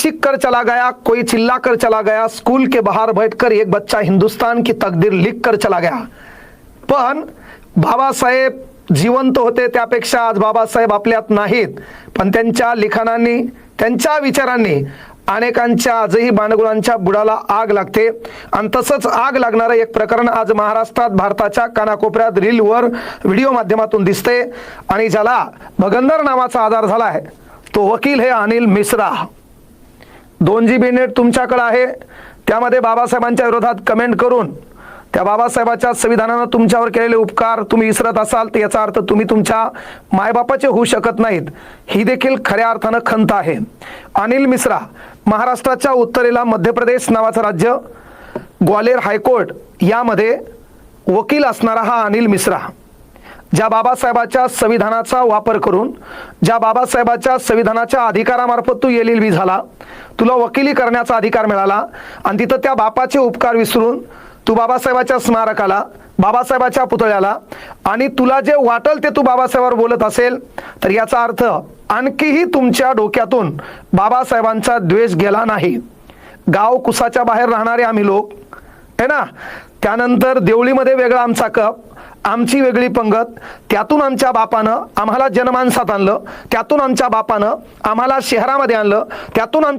चिक कर चला गया कोई चिल्ला कर चला गया स्कूल के बाहर बैठकर एक बच्चा हिंदुस्तान की तकदीर लिख कर चला गया। पण बाबासाहेब जिवंत होते त्यापेक्षा आज बाबासाहेब आपल्यात नाहीत. पण त्यांच्या लिखाणांनी त्यांच्या विचारांनी अनेकांच्या आजही बाणगुळांच्या बुडाला आग लागते. आणि तसंच आग लागणारं एक प्रकरण आज महाराष्ट्रात भारताच्या कानाकोपऱ्यात रीलवर व्हिडिओ माध्यमातून दिसते आणि ज्याला भगंदर नावाचा आधार झाला आहे तो वकील हे अनिल मिश्रा. दोन जी बी नेट तुमच्याकडे आहे. त्यामध्ये बाबासाहेबांच्या विरोधात कमेंट करून त्या बाबासाहेबाच्या संविधानानं तुमच्यावर केलेले उपकार तुम्ही विसरत असाल तर याचा अर्थ तुम्ही तुमच्या मायबापाचे होऊ शकत नाहीत. ही देखील खऱ्या अर्थानं खंत आहे. अनिल मिश्रा महाराष्ट्राच्या उत्तरेला मध्य प्रदेश नावाचं राज्य ग्वालेर हायकोर्ट यामध्ये वकील असणारा हा अनिल मिश्रा. ज्या बाबासाहेबाच्या संविधानाचा वापर करून ज्या बाबासाहेबाच्या संविधानाच्या अधिकारामार्फत तू येलील बी झाला तुला वकिली करण्याचा अधिकार मिळाला आणि तिथं त्या बापाचे उपकार विसरून तू बाबासाहेबाच्या स्मारकाला बाबासाहेबाच्या पुतळ्याला आणि तुला जे वाटल ते तू बाबासाहेबावर बोलत असेल तर याचा अर्थ आणखीही तुमच्या डोक्यातून बाबासाहेबांचा द्वेष गेला नाही. गाव कुसाच्या बाहेर राहणारे आम्ही लोक है ना? त्यानंतर देवळीमध्ये वेगळा आमचा कप आमची वेगळी पंगत त्यातून आमच्या बापानं आम्हाला जनमानसात आणलं त्यातून आमच्या बापानं आम्हाला शहरामध्ये आणलं त्यातून आम